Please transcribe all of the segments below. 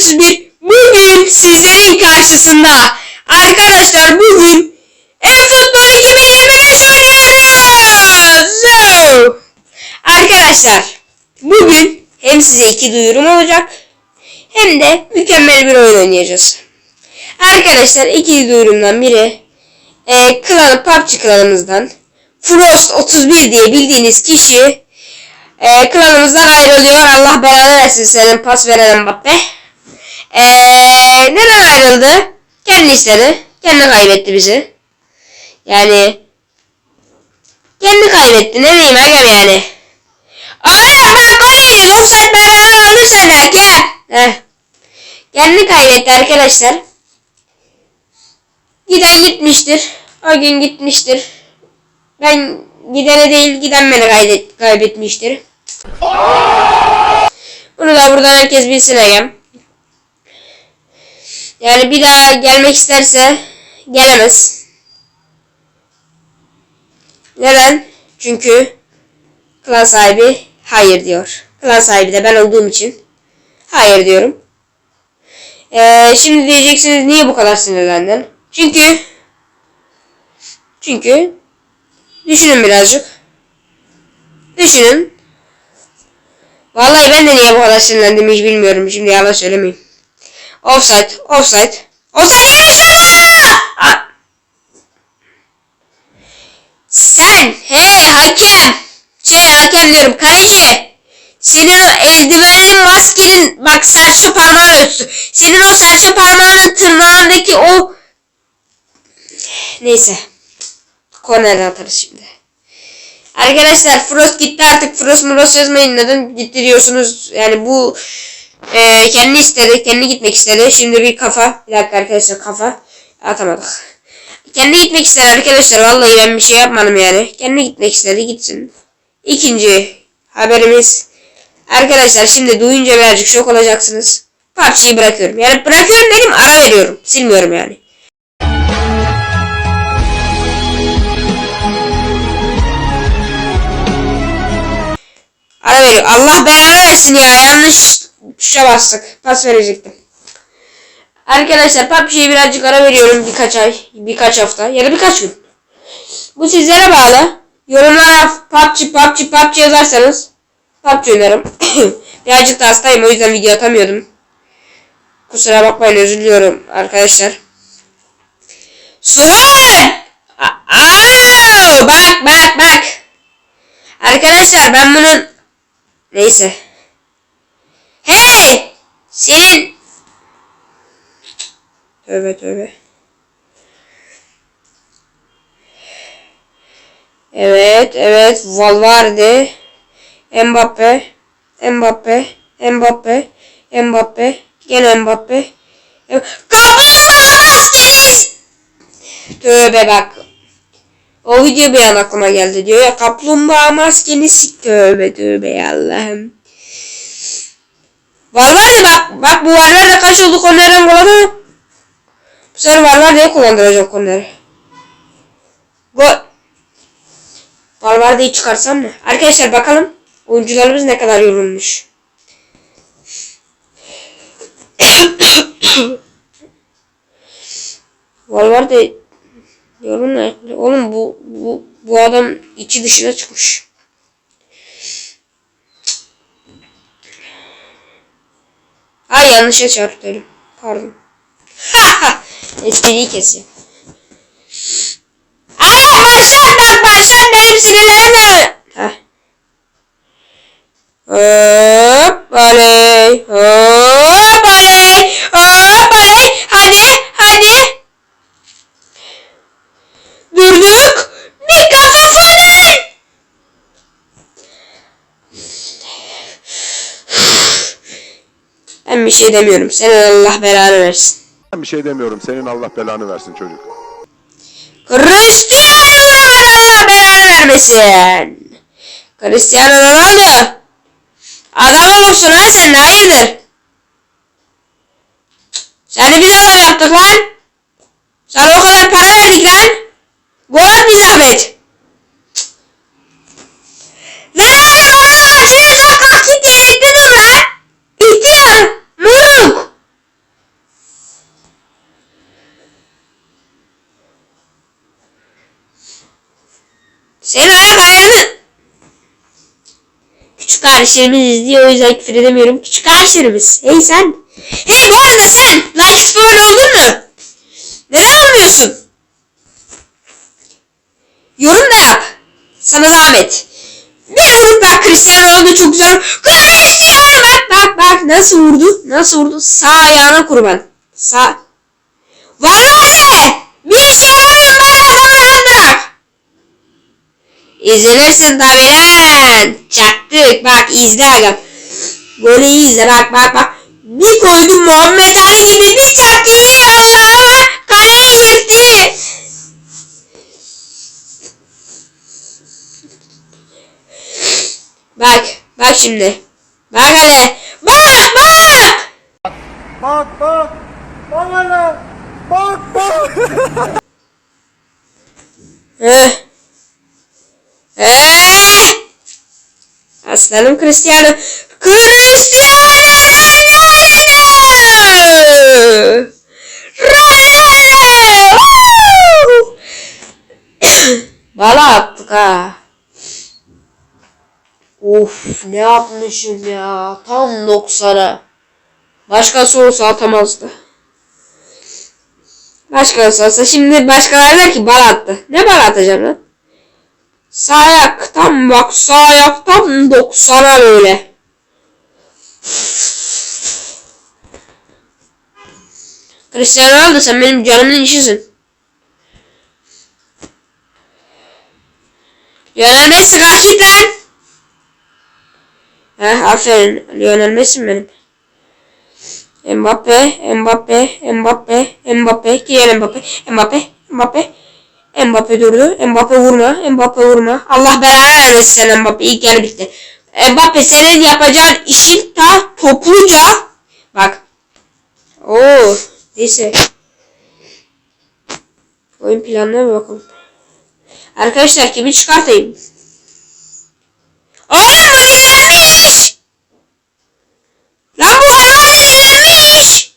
31 bugün sizlerin karşısında arkadaşlar bugün e-futbol 2025 oynuyoruz. Arkadaşlar bugün hem size iki duyurum olacak hem de mükemmel bir oyun oynayacağız. Arkadaşlar iki duyurumdan biri e, klan, PUBG klanımızdan Frost 31 diye bildiğiniz kişi e, klanımızdan ayrılıyor. Allah belanı versin senin pas veren Mbappe. E, neden ayrıldı? Kendi istedi. Kendi kaybetti bizi. Yani kendi kaybetti. Ne diyeyim agam yani. Oğlum bak gol yedin. Offside beraber sen hakem. Heh. Kendi kaybetti arkadaşlar. Giden gitmiştir. O gün gitmiştir. Ben gidene değil giden beni kaydet, kaybetmiştir. Bunu da buradan herkes bilsin Egem. Yani bir daha gelmek isterse gelemez. Neden? Çünkü klan sahibi hayır diyor. Klan sahibi de ben olduğum için hayır diyorum. Ee, şimdi diyeceksiniz niye bu kadar sinirlendin? Çünkü çünkü düşünün birazcık. Düşünün. Vallahi ben de niye bu kadar sinirlendim hiç bilmiyorum. Şimdi yalan söylemeyeyim. Offside, offside. Offside! Sen, hey hakem. Şey hakem diyorum, kaleci. Senin o eldivenin maskenin, bak serçe parmağın ölçüsü. Senin o serçe parmağının tırnağındaki o... Neyse. Kornerden atarız şimdi. Arkadaşlar Frost gitti artık. Frost Muros yazmayın. Neden gitti diyorsunuz. Yani bu e, kendi istedi. Kendi gitmek istedi. Şimdi bir kafa. Bir dakika arkadaşlar kafa. Atamadık. Kendi gitmek istedi arkadaşlar. Vallahi ben bir şey yapmadım yani. Kendi gitmek istedi. Gitsin. İkinci haberimiz. Arkadaşlar şimdi duyunca birazcık şok olacaksınız. PUBG'yi bırakıyorum. Yani bırakıyorum dedim ara veriyorum. Silmiyorum yani. Ara veriyor. Allah belanı versin ya. Yanlış tuşa bastık. Pas verecektim. Arkadaşlar PUBG'ye birazcık ara veriyorum birkaç ay, birkaç hafta ya da birkaç gün. Bu sizlere bağlı. Yorumlara PUBG, PUBG, PUBG yazarsanız PUBG oynarım. birazcık da hastayım o yüzden video atamıyordum. Kusura bakmayın özür diliyorum arkadaşlar. Suhan! Aa, bak bak bak. Arkadaşlar ben bunun neyse. Hey! Senin Tövbe tövbe. Evet, evet. Valverde. Mbappe. Mbappe. Mbappe. Mbappe. Gene Mbappe. Kaplumbağa maskeniz! Tövbe bak. O video bir an aklıma geldi diyor ya. Kaplumbağa maskeniz. Tövbe tövbe ya Allah'ım. Valverde bak. Bak bu Valverde kaç oldu kornerden gol ama. Bu sefer Valverde'yi kullandıracağım korneri. Gol. Valverde'yi çıkarsam mı? Arkadaşlar bakalım. Oyuncularımız ne kadar yorulmuş. Valverde yorulmuyor. Oğlum bu, bu, bu adam içi dışına çıkmış. Yanlışa çarptım. Pardon. Espriyi keseyim. Ay baştan bak baştan benim sinirlerim Heh. Hop oley. Hop oley. Hop oley. Hadi hadi. Durduk. Bir kafa falan. Ben bir şey demiyorum. Senin Allah belanı versin. Ben bir şey demiyorum. Senin Allah belanı versin çocuk. Cristiano belanı vermesin. Cristiano Ronaldo. Adam olursun ha sen hayırdır? Seni biz adam yaptık lan. Sana o kadar para verdik lan. Gol bir zahmet. Lan oğlum şuraya kalk kalk git ya. İtti dur lan. İtti lan. Moruk. Kardeşlerimiz izliyor o yüzden küfür edemiyorum. Küçük kardeşlerimiz. Hey sen. Hey bu arada sen like istiyor oldun mu? Neden olmuyorsun? Yorum da yap. Sana zahmet. Bir vurup bak Cristiano Ronaldo çok güzel. Cristiano bak bak bak nasıl vurdu? Nasıl vurdu? Sağ ayağına kurban. Sağ. Valverde! Bir şey yapmayın bana. İzlenirsin tabi lan. Çaktık bak izle aga. Golü izle bak bak bak. Bir koydu Muhammed Ali gibi bir çaktı Allah'ıma kaleyi yırttı. Bak bak şimdi. Bak hele. Bak bak. Bak bak. Bak hele. Bak bak. Eh. Aslanım Cristiano. Cristiano Ronaldo. Bala attık ha. Of ne yapmışım ya. Tam 90'a. Başkası olsa atamazdı. Başkası olsa şimdi başkaları der ki bal attı. Ne bal atacağım lan? Sağ ayak tam bak sağ ayak tam 90'a böyle. Cristiano Ronaldo sen benim canımın işisin. Lionel Messi lan? Heh aferin Lionel Messi benim. Mbappe, Mbappe, Mbappe, Mbappe, Kylian Mbappe, Mbappe, Mbappe. Mbappe durdu. Mbappe vurma, Mbappe vurma. Allah belanı vermesin sen Mbappe. İlk yarı bitti. Mbappe senin yapacağın işin ta topluca. Bak. Oo, neyse. Oyun planına bir bakalım. Arkadaşlar kimi çıkartayım? Oğlum bu yenilenmiş! Lan bu hayvan yenilenmiş!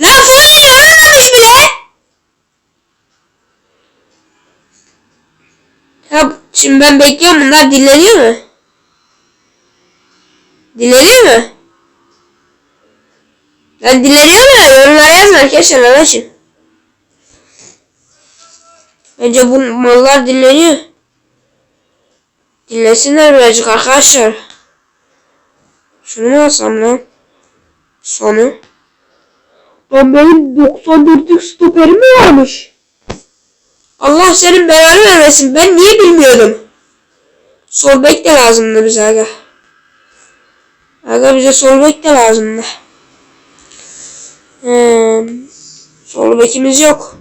Lan Foden ölmemiş bile! Ya şimdi ben bekliyorum bunlar dinleniyor mu? Dinleniyor mu? Ben dinleniyor mu? Yorumlara yazın arkadaşlar lan için. Bence bu mallar dinleniyor. Dinlesinler birazcık arkadaşlar. Şunu mu alsam lan? Sonu. Lan benim 94'lük stoperim mi varmış? Allah senin belanı vermesin. Ben niye bilmiyordum? Sol bek de lazımdı bize aga. Aga bize sol bek de lazımdı. Hmm. Sol bekimiz yok.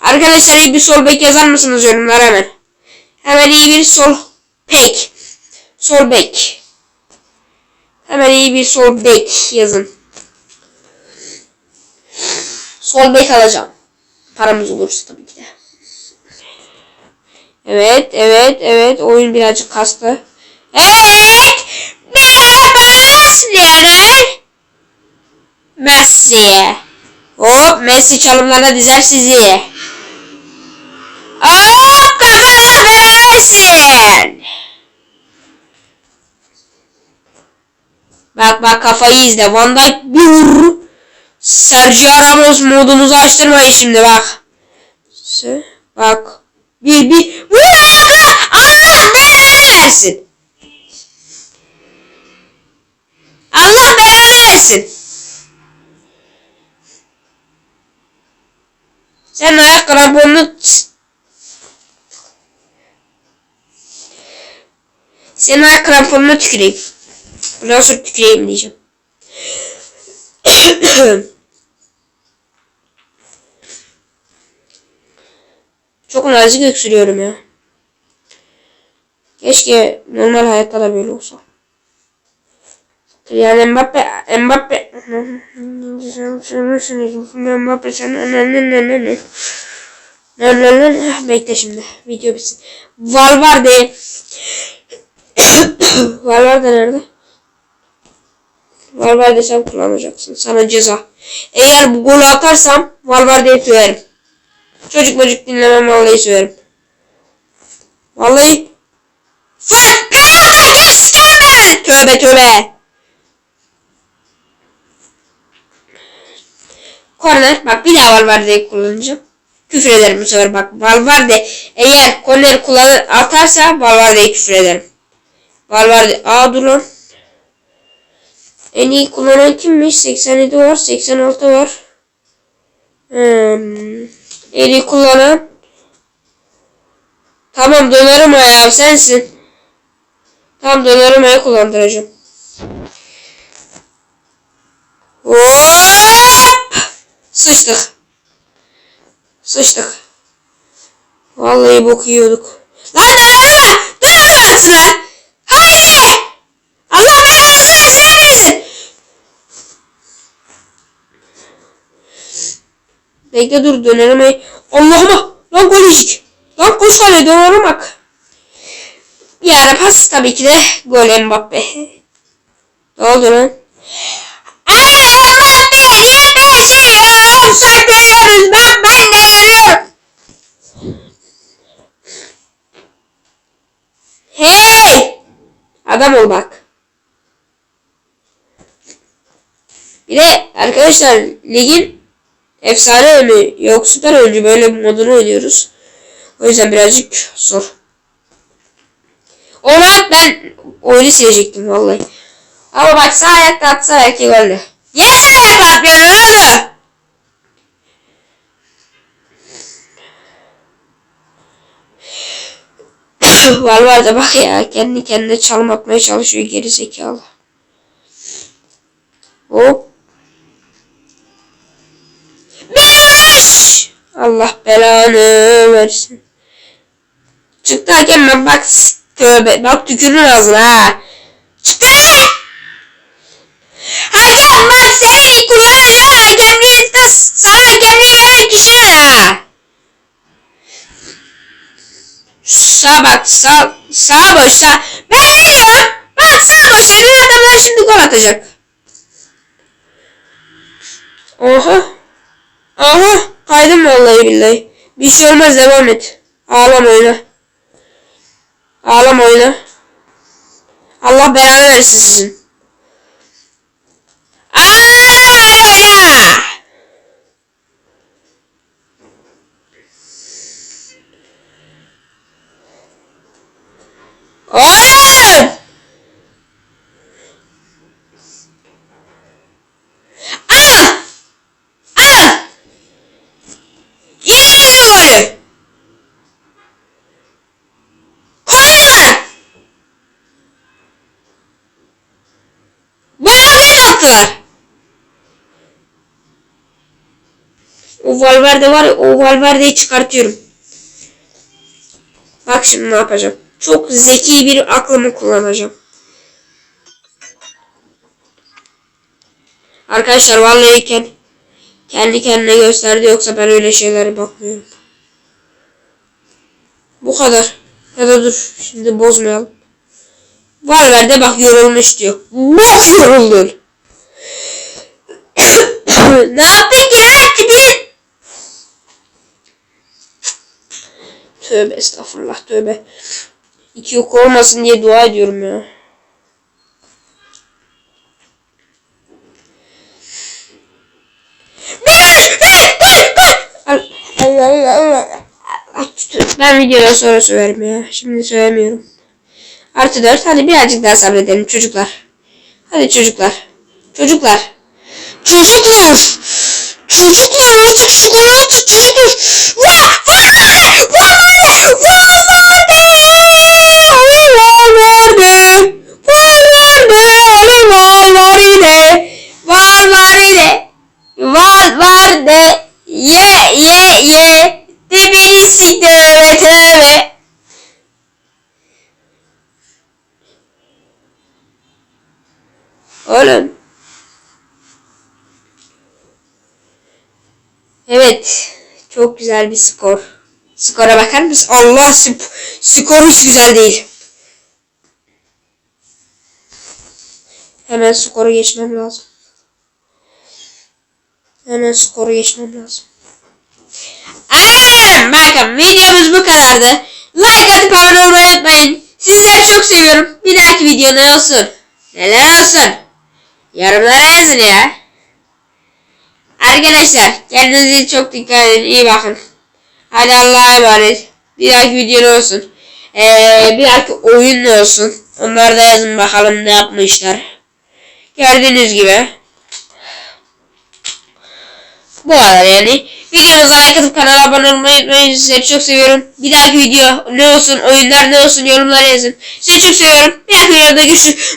Arkadaşlar iyi bir sol bek yazar mısınız yorumlara hemen? Hemen iyi bir sol bek. Sol bek. Hemen iyi bir sol bek yazın. Sol bek alacağım. Paramız olursa tabii ki de. Evet, evet, evet. Oyun birazcık kastı. Evet. Merhaba Lionel. Messi. Hop Messi çalımlarına dizer sizi. Hop kafanıza versin. Bak bak kafayı izle. Van Dijk bir. Sergio Ramos modumuzu açtırmayın şimdi bak. Bak diye bir vuruldu. Allah belanı versin. Allah belanı versin. Sen ayakkabını Sen ayakkabını tüküreyim. Biraz sonra tüküreyim diyeceğim. Çok nazik öksürüyorum ya. Keşke normal hayatta da böyle olsa. Yani Mbappe, Mbappe. Sen söylüyorsun. Mbappe sen ne ne ne ne ne. Ne ne ne ne. Bekle şimdi. Video bitsin. Valverde. Valverde nerede? Valverde sen kullanacaksın. Sana ceza. Eğer bu golü atarsam Valverde'yi döverim. Çocuk çocuk dinlemem vallahi söverim. Vallahi Fred penaltı geç Tövbe tövbe. Corner bak bir daha Valverde'yi kullanacağım. Küfür ederim bu sefer bak. Valverde eğer corner kullanır atarsa Valverde'ye küfür ederim. Valverde aa dur lan. En iyi kullanan kimmiş? 87 var, 86 var. Hmm. İyi kullanan Tamam Donnarumma ya sensin. Tamam Donnarumma'yı kullandıracağım. Hop! Sıçtık. Sıçtık. Vallahi bok yiyorduk. Lan Donnarumma! Donnarumma aslında! Haydi! Allah belanı versin! Bekle dur Donnarumma'yı. Allah'ıma! Lan gol yiyecek. Lan koş kale Donnarumma. Bir ara pas tabii ki de gol Mbappe. Ne oldu lan? Görüyoruz. Ben, ben de görüyorum. Hey! Adam ol bak. Bir de arkadaşlar ligin efsane önü yok süper oyuncu böyle modunu oynuyoruz. O yüzden birazcık zor. Ona ben oyunu silecektim vallahi. Ama bak sağ ayakta atsa belki ayakta atmıyorsun ne oldu? var var da bak ya kendi kendine çalım atmaya çalışıyor geri zekalı. Hop. Belanı versin. Çıktı hakem ben bak tövbe bak tükürür ağzına ha. Çıktı. Hakem bak seni kullanacağım hakemliği de sana hakemliği veren kişi ha. Sağ bak sağ sağ boş sağ. Ben ne diyorum? Bak sağ boş senin adamlar şimdi gol atacak. Oha. Aha kaydım vallahi billahi. Bir şey olmaz devam et. Ağlama oyna. Ağlama oyna. Allah belanı versin sizin. Ağlama oyna. Oğlum! Ah! Ah! Yediniz mi golü? Koyun! Bana gol attılar. O Valverde var ya o Valverde'yi çıkartıyorum. Bak şimdi ne yapacağım. Çok zeki bir aklımı kullanacağım. Arkadaşlar vallahi kendi, kendi kendine gösterdi yoksa ben öyle şeylere bakmıyorum. Bu kadar. Ya da dur şimdi bozmayalım. Valverde bak yorulmuş diyor. Bok yoruldun. Ne ki lan tipin? Tövbe estağfurullah tövbe. İki yok olmasın diye dua ediyorum ya. Ben videodan sonra söylerim ya. Şimdi söylemiyorum. Artı 4. Hadi birazcık daha sabredelim çocuklar. Hadi çocuklar. Çocuklar. Çocuklar. Çocuklar artık şu golü atın çocuklar. Vah! Vah! Vah! Vah! Valverde! Valverde! Valverde! Valverde! Valverde! Ye ye ye! Dibini siktir öyle tövbe! Oğlum. Evet. Çok güzel bir skor. Skora bakar mısın? Allah skor hiç güzel değil. Hemen skoru geçmem lazım. Hemen skoru geçmem lazım. Aynen bakın videomuz bu kadardı. Like atıp abone olmayı unutmayın. Sizleri çok seviyorum. Bir dahaki videoda olsun. Neler olsun. Yorumlara yazın ya. Arkadaşlar kendinize çok dikkat edin. iyi bakın. Hadi Allah'a emanet. Bir dahaki video olsun? Ee, bir dahaki oyun olsun? Onları da yazın bakalım ne yapmışlar. Gördüğünüz gibi. Bu kadar yani. Videomuza like atıp kanala abone olmayı unutmayın. Sizleri çok seviyorum. Bir dahaki video ne olsun, oyunlar ne olsun yorumlara yazın. Sizi çok seviyorum. Bir dahaki videoda görüşürüz.